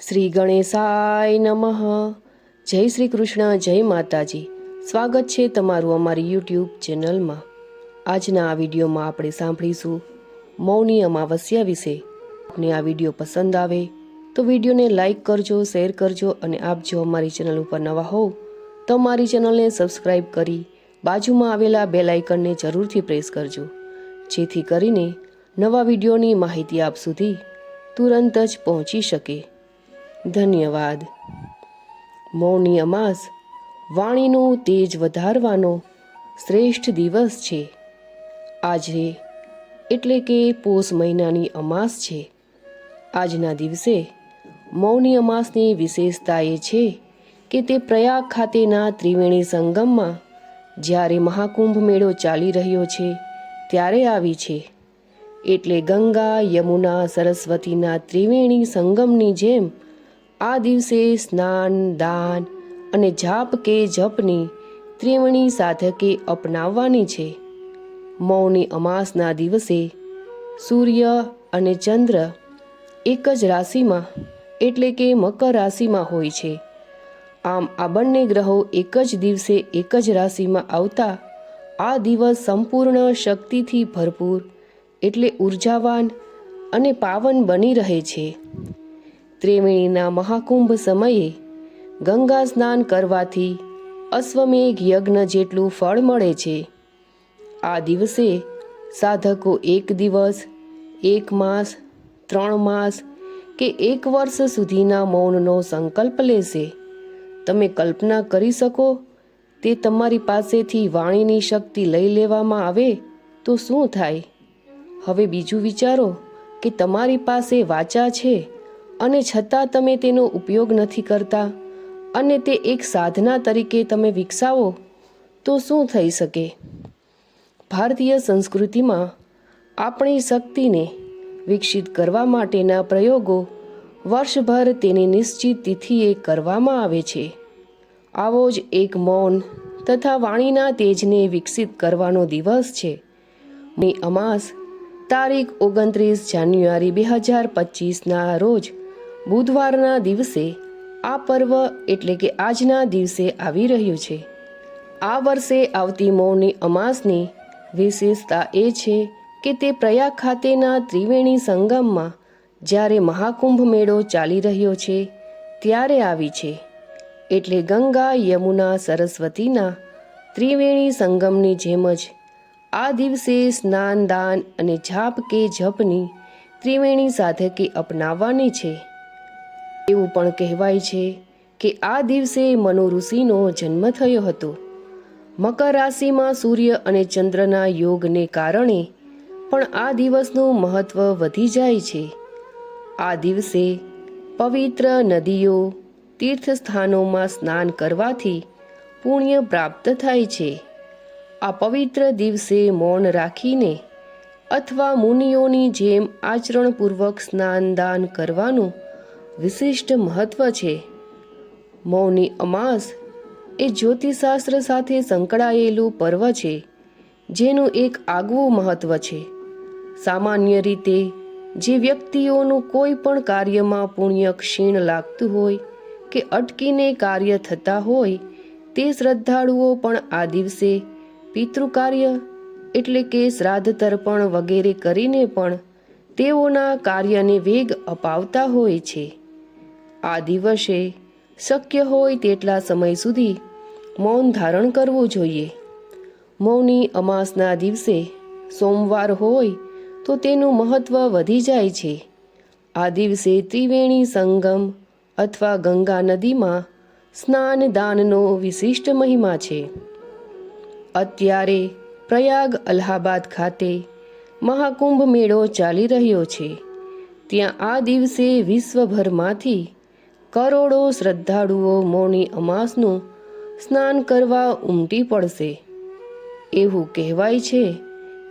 શ્રી ગણેશાય નમઃ. જય શ્રી કૃષ્ણ, જય માતાજી. સ્વાગત છે તમારું અમારી યુટ્યુબ ચેનલમાં. આજના આ વિડીયોમાં આપણે સાંભળીશું મૌની અમાવસ્યા વિશે. આપને આ વીડિયો પસંદ આવે તો વિડીયોને લાઇક કરજો, શેર કરજો અને આપ જો અમારી ચેનલ ઉપર નવા હોવ તો અમારી ચેનલને સબસ્ક્રાઈબ કરી બાજુમાં આવેલા બે લાઇકનને જરૂરથી પ્રેસ કરજો. જેથી કરીને નવા વિડીયોની માહિતી આપ સુધી તુરંત જ પહોંચી શકે. ધન્યવાદ. મૌની અમાસ વાણીનું તેજ વધારવાનો શ્રેષ્ઠ દિવસ છે. આજે એટલે કે પોષ મહિનાની અમાસ છે. આજના દિવસે મૌની અમાસની વિશેષતા એ છે કે તે પ્રયાગ ખાતેના ત્રિવેણી સંગમમાં જ્યારે મહાકુંભ મેળો ચાલી રહ્યો છે ત્યારે આવી છે. એટલે ગંગા, યમુના, સરસ્વતીના ત્રિવેણી સંગમની જેમ આ દિવસે સ્નાન, દાન અને જાપ કે જપની ત્રિવણી સાધકે અપનાવવાની છે. મૌની અમાસના દિવસે સૂર્ય અને ચંદ્ર એક જ રાશિમાં, એટલે કે મકર રાશિમાં હોય છે. આમ આ બંને ગ્રહો એક જ દિવસે એક જ રાશિમાં આવતા, આ દિવસ સંપૂર્ણ શક્તિથી ભરપૂર, એટલે ઉર્જાવાન અને પાવન બની રહે છે. ત્રિવેણીના મહાકુંભ સમયે ગંગા સ્નાન કરવાથી અશ્વમેઘ યજ્ઞ જેટલું ફળ મળે છે. આ દિવસે સાધકો એક દિવસ, એક માસ, ત્રણ માસ કે એક વર્ષ સુધીના મૌનનો સંકલ્પ લેશે. તમે કલ્પના કરી શકો, તે તમારી પાસેથી વાણીની શક્તિ લઈ લેવામાં આવે તો શું થાય? હવે બીજું વિચારો કે તમારી પાસે વાચા છે? અને છતાં તમે તેનો ઉપયોગ નથી કરતા અને તે એક સાધના તરીકે તમે વિકસાવો, તો શું થઈ શકે? ભારતીય સંસ્કૃતિમાં આપણી શક્તિને વિકસિત કરવા માટેના પ્રયોગો વર્ષભર તેની નિશ્ચિત તિથિએ કરવામાં આવે છે. આવો જ એક મૌન તથા વાણીના તેજને વિકસિત કરવાનો દિવસ છે. મે અમાસ, તારીખ ઓગણત્રીસ જાન્યુઆરી બે હજાર પચીસના રોજ બુધવારના દિવસે આ પર્વ એટલે કે આજના દિવસે આવી રહ્યું છે. આ વર્ષે આવતી મૌની અમાસની વિશેષતા એ છે કે તે પ્રયાગ ખાતેના ત્રિવેણી સંગમમાં જ્યારે મહાકુંભ મેળો ચાલી રહ્યો છે, ત્યારે આવી છે. એટલે ગંગા, યમુના, સરસ્વતીના ત્રિવેણી સંગમની જેમ જ આ દિવસે સ્નાન, દાન અને જાપ કે જપની ત્રિવેણી સાધકે અપનાવવાની છે. એવું પણ કહેવાય છે કે આ દિવસે મનુ ઋષિનો જન્મ થયો હતો. મકર રાશિમાં સૂર્ય અને ચંદ્રના યોગને કારણે પણ આ દિવસનું મહત્વ વધી જાય છે. આ દિવસે પવિત્ર નદીઓ, તીર્થસ્થાનોમાં સ્નાન કરવાથી પુણ્ય પ્રાપ્ત થાય છે. આ પવિત્ર દિવસે મૌન રાખીને અથવા મુનિઓની જેમ આચરણપૂર્વક સ્નાન દાન કરવાનું વિશિષ્ટ મહત્વ છે. મૌની અમાસ એ જ્યોતિષશાસ્ત્ર સાથે સંકળાયેલું પર્વ છે, જેનું એક આગવું મહત્વ છે. સામાન્ય રીતે, જે વ્યક્તિઓનું કોઈ પણ કાર્યમાં પુણ્ય ક્ષીણ લાગતું હોય કે અટકીને કાર્ય થતા હોય, તે શ્રદ્ધાળુઓ પણ આ દિવસે પિતૃકાર્ય એટલે કે શ્રાદ્ધ તર્પણ વગેરે કરીને પણ તેઓના કાર્યને વેગ અપાવતા હોય છે. આ દિવસે શક્ય હોય તેટલા સમય સુધી મૌન ધારણ કરવું જોઈએ. મૌની અમાસના દિવસે સોમવાર હોય તો તેનું મહત્વ વધી જાય છે. આ દિવસે ત્રિવેણી સંગમ અથવા ગંગા નદીમાં સ્નાન દાનનો વિશિષ્ટ મહિમા છે. અત્યારે પ્રયાગ અલ્હાબાદ ખાતે મહાકુંભ મેળો ચાલી રહ્યો છે. ત્યાં આ દિવસે વિશ્વભરમાંથી કરોડો શ્રદ્ધાળુઓ મૌની અમાસનું સ્નાન કરવા ઉમટી પડશે. એવું કહેવાય છે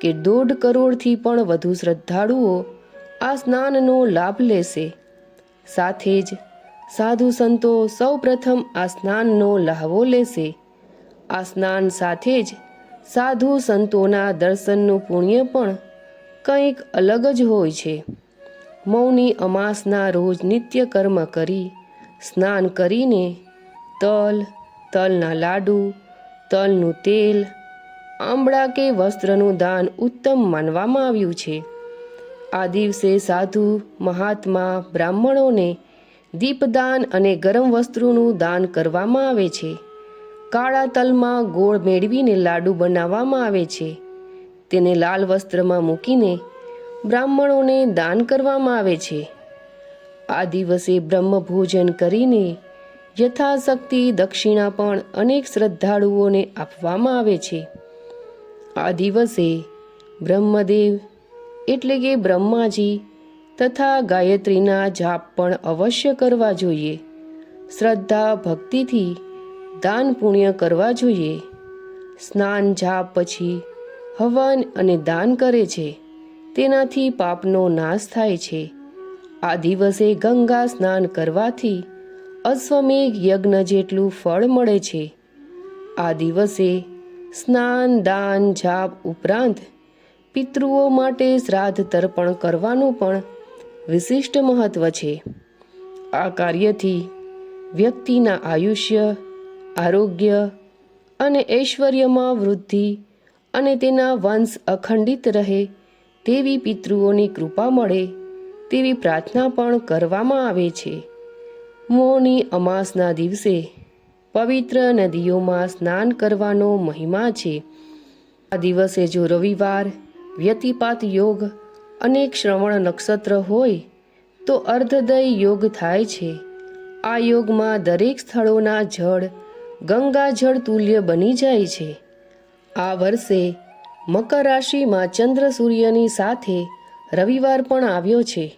કે દોઢ કરોડથી પણ વધુ શ્રદ્ધાળુઓ આ સ્નાનનો લાભ લેશે. સાથે જ સાધુ સંતો સૌપ્રથમ આ સ્નાનનો લહાવો લેશે. આ સ્નાન સાથે જ સાધુ સંતોના દર્શનનું પુણ્ય પણ કંઈક અલગ જ હોય છે. મૌની અમાસના રોજ નિત્ય કર્મ કરી સ્નાન કરીને તલ, તલના લાડુ, તલનું તેલ, આંબળા કે વસ્ત્રનું દાન ઉત્તમ માનવામાં આવ્યું છે. આ દિવસે સાધુ, મહાત્મા, બ્રાહ્મણોને દીપદાન અને ગરમ વસ્ત્રોનું દાન કરવામાં આવે છે. કાળા તલમાં ગોળ મેળવીને લાડુ બનાવવામાં આવે છે. તેને લાલ વસ્ત્રમાં મૂકીને બ્રાહ્મણોને દાન કરવામાં આવે છે. આ દિવસે બ્રહ્મભોજન કરીને યથાશક્તિ, દક્ષિણા પણ અનેક શ્રદ્ધાળુઓને આપવામાં આવે છે. આ દિવસે બ્રહ્મદેવ એટલે કે બ્રહ્માજી તથા ગાયત્રીના જાપ પણ અવશ્ય કરવા જોઈએ. શ્રદ્ધા, ભક્તિથી દાન પુણ્ય કરવા જોઈએ. સ્નાન, જાપ પછી હવન અને દાન કરે છે. તેનાથી પાપનો નાશ થાય છે. આ દિવસે ગંગા સ્નાન કરવાથી અશ્વમેઘ યજ્ઞ જેટલું ફળ મળે છે. આ દિવસે સ્નાન, દાન, જાપ ઉપરાંત પિતૃઓ માટે શ્રાદ્ધ તર્પણ કરવાનું પણ વિશિષ્ટ મહત્વ છે. આ કાર્યથી વ્યક્તિના આયુષ્ય, આરોગ્ય અને ઐશ્વર્યમાં વૃદ્ધિ અને તેના વંશ અખંડિત રહે તેવી પિતૃઓની કૃપા મળે. તેવી પ્રાર્થના પણ કરવામાં આવે છે. મોની અમાસના દિવસે પવિત્ર નદીઓમાં સ્નાન કરવાનો મહિમા છે. આ દિવસે જો રવિવાર, વ્યતિપાત યોગ અને શ્રવણ નક્ષત્ર હોય, તો અર્ધદય યોગ થાય છે. આ યોગમાં દરેક સ્થળોના જળ, ગંગા જળ તુલ્ય બની જાય છે. આ વર્ષે મકર રાશિમાં ચંદ્ર સૂર્યની સાથે રવિવાર પણ આવ્યો છે.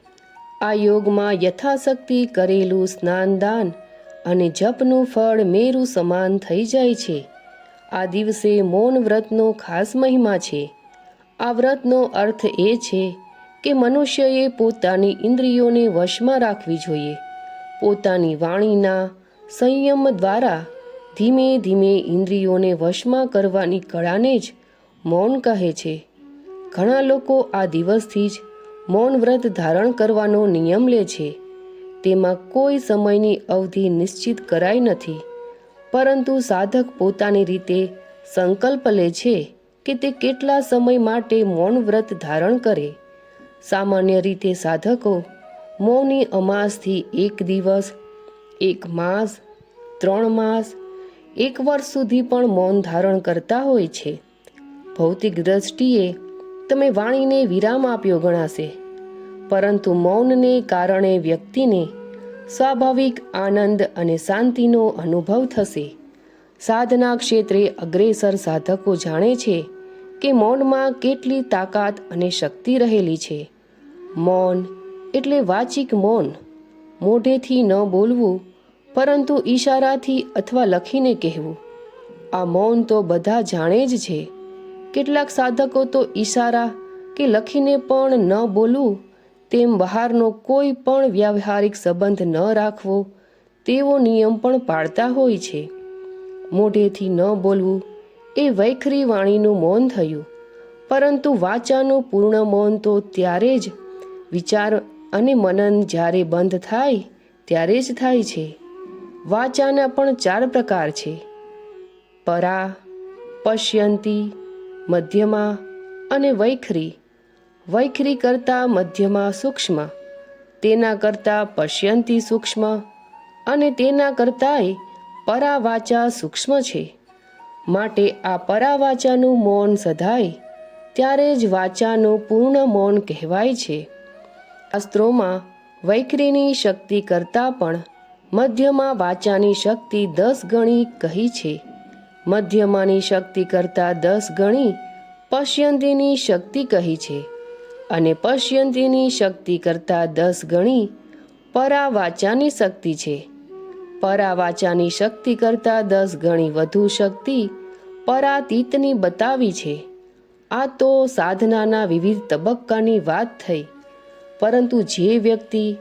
આ યોગમાં યથાશક્તિ, કરેલું સ્નાનદાન અને જપનું ફળ મેરુ સમાન થઈ જાય છે. આ દિવસે મૌન વ્રતનો ખાસ મહિમા છે. આ વ્રતનો અર્થ એ છે કે મનુષ્યએ પોતાની ઇન્દ્રિયોને વશમાં રાખવી જોઈએ. પોતાની વાણીના સંયમ દ્વારા ધીમે ધીમે ઇન્દ્રિયોને વશમાં કરવાની કળાને જ મૌન કહે છે. ઘણા લોકો આ દિવસથી જ મૌન વ્રત ધારણ કરવાનો નિયમ લે છે. તેમાં કોઈ સમયની અવધિ નિશ્ચિત કરાઈ નથી. પરંતુ સાધક પોતાની રીતે સંકલ્પ લે છે કે તે કેટલા સમય માટે મૌન વ્રત ધારણ કરે. સામાન્ય રીતે સાધકો મૌની અમાસથી એક દિવસ, એક માસ, ત્રણ માસ, એક વર્ષ સુધી પણ મૌન ધારણ કરતા હોય છે. ભૌતિક દ્રષ્ટિએ તમે વાણીને વિરામ આપ્યો ગણાશે. પરંતુ મૌનને કારણે વ્યક્તિને સ્વાભાવિક આનંદ અને શાંતિનો અનુભવ થશે. સાધના ક્ષેત્રે અગ્રેસર સાધકો જાણે છે કે મૌનમાં કેટલી તાકાત અને શક્તિ રહેલી છે. મૌન એટલે વાચિક મૌન. મોઢેથી ન બોલવું, પરંતુ ઈશારાથી અથવા લખીને કહેવું. આ મૌન તો બધા જાણે જ છે. કેટલાક સાધકો તો ઈશારા કે લખીને પણ ન બોલવું, તેમ બહારનો કોઈ પણ વ્યવહારિક સંબંધ ન રાખવો, તેવો નિયમ પણ પાળતા હોય છે. મોઢેથી ન બોલવું એ વૈખરી વાણીનું મૌન થયું, પરંતુ વાચાનું પૂર્ણ મૌન તો ત્યારે જ વિચાર અને મનન જ્યારે બંધ થાય, ત્યારે જ થાય છે. વાચાના પણ ચાર પ્રકાર છે. પરા, પશ્યંતી મધ્યમાં અને વૈખરી. વૈખરી કરતાં મધ્યમાં સૂક્ષ્મ, તેના કરતાં પશ્યંતી સૂક્ષ્મ અને તેના કરતાંય પરાવાચા સૂક્ષ્મ છે. માટે આ પરાવાચાનું મૌન સધાય ત્યારે જ વાચાનું પૂર્ણ મૌન કહેવાય છે. શાસ્ત્રોમાં વૈખરીની શક્તિ કરતાં પણ મધ્યમાં વાચાની શક્તિ દસ ગણી કહી છે. મધ્યમાની શક્તિ કરતાં દસ ગણી પશ્યંતીની શક્તિ કહી છે અને પશ્યંતીની શક્તિ કરતાં દસ ગણી પરાવાચાની શક્તિ છે. પરાવાચાની શક્તિ કરતાં દસ ગણી વધુ શક્તિ પરાતીતની બતાવી છે. આ તો સાધનાના વિવિધ તબક્કાની વાત થઈ. પરંતુ જે વ્યક્તિ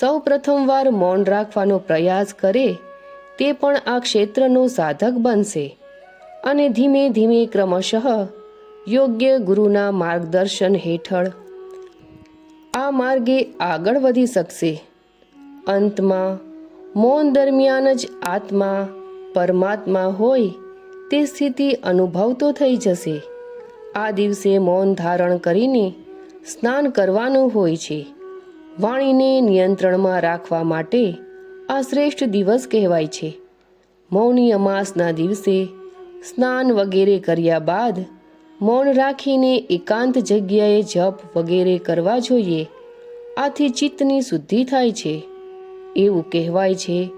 સૌ પ્રથમવાર મૌન રાખવાનો પ્રયાસ કરે, તે પણ આ ક્ષેત્રનો સાધક બનશે. અને ધીમે ધીમે ક્રમશઃ યોગ્ય ગુરુના માર્ગદર્શન હેઠળ આ માર્ગે આગળ વધી શકશે. અંતમાં મૌન દરમિયાન જ આત્મા પરમાત્મા હોય તે સ્થિતિ અનુભવતો થઈ જશે. આ દિવસે મૌન ધારણ કરીને સ્નાન કરવાનું હોય છે. વાણીને નિયંત્રણમાં રાખવા માટે આ શ્રેષ્ઠ દિવસ કહેવાય છે. મૌની અમાસના દિવસે સ્નાન વગેરે કર્યા બાદ મૌન રાખીને એકાંત જગ્યાએ જપ વગેરે કરવા જોઈએ. આથી ચિત્તની શુદ્ધિ થાય છે. એવું કહેવાય છે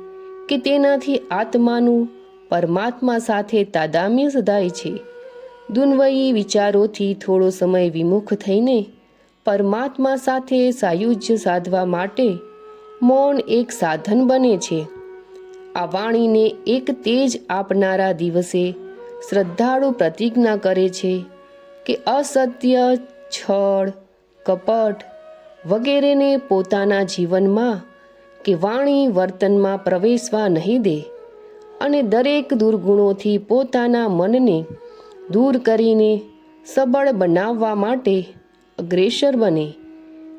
કે તેનાથી આત્માનું પરમાત્મા સાથે તાદામ્ય સધાય છે. દુન્વયી વિચારોથી થોડો સમય વિમુખ થઈને પરમાત્મા સાથે સાયુજ્ય સાધવા માટે મૌન એક સાધન બને છે. આ વાણીને એક તેજ આપનારા દિવસે શ્રદ્ધાળુ પ્રતિજ્ઞા કરે છે કે અસત્ય, છળ, કપટ વગેરેને પોતાના જીવનમાં કે વાણી વર્તનમાં પ્રવેશવા નહીં દે અને દરેક દુર્ગુણોથી પોતાના મનને દૂર કરીને સબળ બનાવવા માટે અગ્રેસર બને.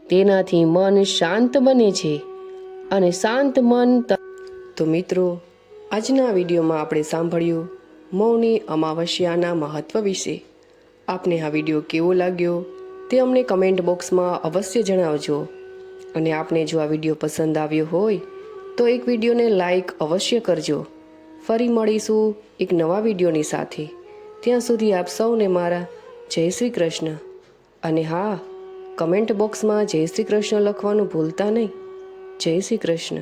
તેનાથી મન શાંત બને છે અને શાંત મન તો મિત્રો, આજના વિડીયોમાં આપણે સાંભળ્યું મૌની અમાવસ્યાના મહત્વ વિશે. આપને આ વીડિયો કેવો લાગ્યો તે અમને કમેન્ટ બોક્સમાં અવશ્ય જણાવજો. અને આપને જો આ વીડિયો પસંદ આવ્યો હોય, તો એક વિડીયોને લાઈક અવશ્ય કરજો. ફરી મળીશું એક નવા વિડીયોની સાથે. ત્યાં સુધી આપ સૌને મારા જય શ્રી કૃષ્ણ. અને હા, કમેન્ટ બોક્સમાં જય શ્રી કૃષ્ણ લખવાનું ભૂલતા નહીં. જય શ્રી કૃષ્ણ.